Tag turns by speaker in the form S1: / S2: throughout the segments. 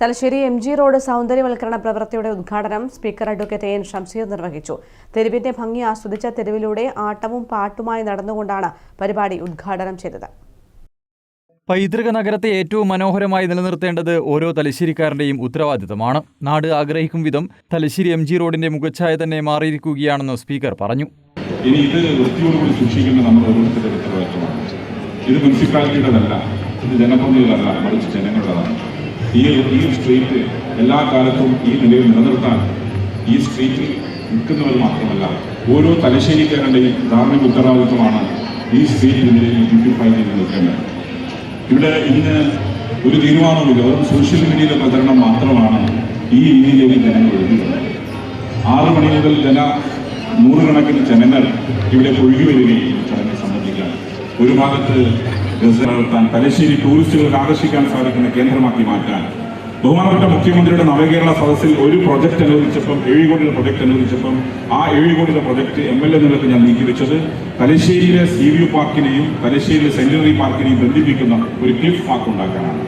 S1: Thalassery M G road സൗന്ദര്യവൽക്കരണ പ്രവൃത്തിയുടെ ഉദ്ഘാടനം സ്പീക്കർ അഡ്വക്കേറ്റ് എൻ ഷംസീർ നിർവഹിച്ചു. തെരുവിന്റെ ഭംഗി ആസ്വദിച്ച തെരുവിലൂടെ ആട്ടവും പാട്ടുമായി നടന്നുകൊണ്ടാണ് പരിപാടി ഉദ്ഘാടനം ചെയ്തത്.
S2: പൈതൃക നഗരത്തെ ഏറ്റവും മനോഹരമായി നിലനിർത്തേണ്ടത് ഓരോ തലശ്ശേരിക്കാരന്റെയും ഉത്തരവാദിത്തമാണ്. നാട് ആഗ്രഹിക്കും വിധം തലശ്ശേരി എം ജി റോഡിന്റെ മുഖച്ഛായ തന്നെ മാറിയിരിക്കുകയാണെന്ന് സ്പീക്കർ പറഞ്ഞു.
S3: ഇനി ഇത് വൃത്തിയോടുകൂടി സൂക്ഷിക്കേണ്ട നമ്മുടെ ഓരോരുത്തരുടെ ഉത്തരവാദിത്തമാണ്. ഇത് മുനിസിപ്പാലിറ്റിയുടേതല്ല ഇത് ജനപ്രതിനിധികളല്ല മറിച്ച് ജനങ്ങളുടേതാണ്. ഈ ഈ സ്ട്രീറ്റ് എല്ലാ കാലത്തും ഈ നിലയിൽ നിലനിർത്താൻ ഈ സ്ട്രീറ്റിൽ നിൽക്കുന്നവർ മാത്രമല്ല ഓരോ തലശ്ശേരിക്കാരന്റെയും ധാർമ്മിക ഉത്തരവാദിത്വമാണ് ഈ സ്ട്രീറ്റ് നിലയിൽ ബ്യൂട്ടിഫൈ ചെയ്ത് നിൽക്കേണ്ടത് ഇവിടെ ഇന്ന് ഒരു തീരുമാനവുമില്ല വെറും സോഷ്യൽ മീഡിയയിലെ പ്രചരണം മാത്രമാണ് ഈ രീതിയിലേക്ക് ജനങ്ങൾ എഴുതുന്നത് ആറ് മണി മുതൽ ജന നൂറുകണക്കിന് ജനങ്ങൾ ഇവിടെ ഒഴുകി വരികയും ചടങ്ങിൽ സംബന്ധിക്കാൻ. ഒരു ഭാഗത്ത് നടത്താൻ തലശ്ശേരി ടൂറിസ്റ്റുകൾക്ക് ആകർഷിക്കാൻ സാധിക്കുന്ന കേന്ദ്രമാക്കി മാറ്റാൻ. ബഹുമാനപ്പെട്ട മുഖ്യമന്ത്രിയുടെ നവകേരള സദസ്സിൽ ഒരു പ്രൊജക്ട് അനുവദിച്ചപ്പം ഏഴ് കോടിയുടെ പ്രൊജക്ട് അനുവദിച്ചപ്പം ആ ഏഴ് കോടിയുടെ പ്രൊജക്ട് എം എൽ എ നിലയ്ക്ക് ഞാൻ നീക്കിവെച്ചത് തലശ്ശേരിയിലെ സി വ്യൂ പാർക്കിനെയും തലശ്ശേരിയിലെ സെന്റിനറി പാർക്കിനെയും ബന്ധിപ്പിക്കുന്ന ഒരു ക്ലിഫ് പാർക്ക് ഉണ്ടാക്കാനാണ്.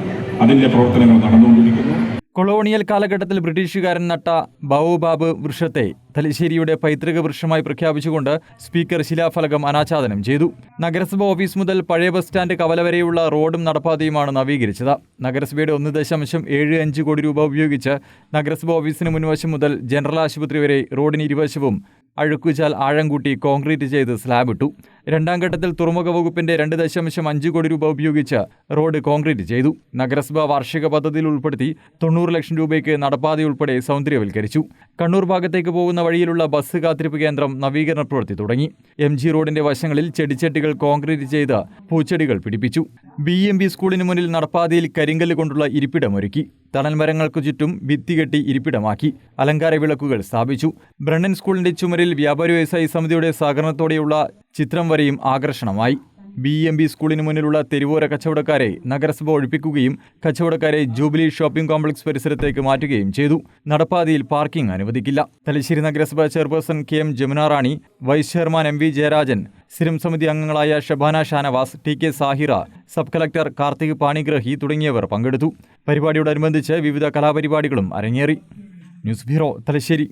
S3: അതിന്റെ പ്രവർത്തനങ്ങൾ നടന്നുകൊണ്ടിരിക്കുന്നു.
S2: കൊളോണിയൽ കാലഘട്ടത്തിൽ ബ്രിട്ടീഷുകാരൻ നട്ട ബൗബാബ് വൃക്ഷത്തെ തലശ്ശേരിയുടെ പൈതൃക വൃക്ഷമായി പ്രഖ്യാപിച്ചുകൊണ്ട് സ്പീക്കർ ശിലാഫലകം അനാച്ഛാദനം ചെയ്തു. നഗരസഭ ഓഫീസ് മുതൽ പഴയ ബസ് സ്റ്റാൻഡ് കവല വരെയുള്ള റോഡും നടപ്പാതയുമാണ് നവീകരിച്ചത്. നഗരസഭയുടെ ഒന്ന് ദശാംശം ഏഴ് അഞ്ച് കോടി രൂപ ഉപയോഗിച്ച് നഗരസഭ ഓഫീസിന് മുൻവശം മുതൽ ജനറൽ ആശുപത്രി വരെ റോഡിന് ഇരുവശവും അഴുക്കുചാൽ ആഴം കൂട്ടി കോൺക്രീറ്റ് ചെയ്ത് സ്ലാബിട്ടു രണ്ടാം ഘട്ടത്തിൽ തുറമുഖ വകുപ്പിന്റെ രണ്ട് ദശാംശം അഞ്ച് കോടി രൂപ ഉപയോഗിച്ച് റോഡ് കോൺക്രീറ്റ് ചെയ്തു. നഗരസഭ വാർഷിക പദ്ധതിയിൽ ഉൾപ്പെടുത്തി തൊണ്ണൂറ് ലക്ഷം രൂപയ്ക്ക് നടപ്പാതയുൾപ്പെടെ സൗന്ദര്യവൽക്കരിച്ചു. കണ്ണൂർ ഭാഗത്തേക്ക് പോകുന്ന വഴിയിലുള്ള ബസ് കാത്തിരിപ്പ് കേന്ദ്രം നവീകരണ പ്രവൃത്തി തുടങ്ങി. എം ജി റോഡിന്റെ വശങ്ങളിൽ ചെടിച്ചട്ടികൾ കോൺക്രീറ്റ് ചെയ്ത് പൂച്ചെടികൾ പിടിപ്പിച്ചു. ബി എം ബി സ്കൂളിന് മുന്നിൽ നടപ്പാതയിൽ കരിങ്കല്ല് കൊണ്ടുള്ള ഇരിപ്പിടമൊരുക്കി. തണൽ മരങ്ങൾക്കു ചുറ്റും ഭിത്തി കെട്ടി ഇരിപ്പിടമാക്കി. അലങ്കാര വിളക്കുകൾ സ്ഥാപിച്ചു. ബ്രണ്ണൻ സ്കൂളിന്റെ ചുമരിൽ വ്യാപാരി വ്യവസായി സമിതിയുടെ സഹകരണത്തോടെയുള്ള ചിത്രം വരെയും ആകർഷണമായി. ബി എം ബി സ്കൂളിന് മുന്നിലുള്ള തെരുവോര കച്ചവടക്കാരെ നഗരസഭ ഒഴിപ്പിക്കുകയും കച്ചവടക്കാരെ ജൂബിലി ഷോപ്പിംഗ് കോംപ്ലക്സ് പരിസരത്തേക്ക് മാറ്റുകയും ചെയ്തു. നടപ്പാതയിൽ പാർക്കിംഗ് അനുവദിക്കില്ല. തലശ്ശേരി നഗരസഭ chairperson K M Jamuna Rani vice chairman M V Jayarajan സ്ഥിരം സമിതി അംഗങ്ങളായ Shabana Shanavas T K Sahira sub collector Karthik Panigrahi തുടങ്ങിയവർ പങ്കെടുത്തു. പരിപാടിയോടനുബന്ധിച്ച് വിവിധ കലാപരിപാടികളും അരങ്ങേറി. News bureau Thalassery.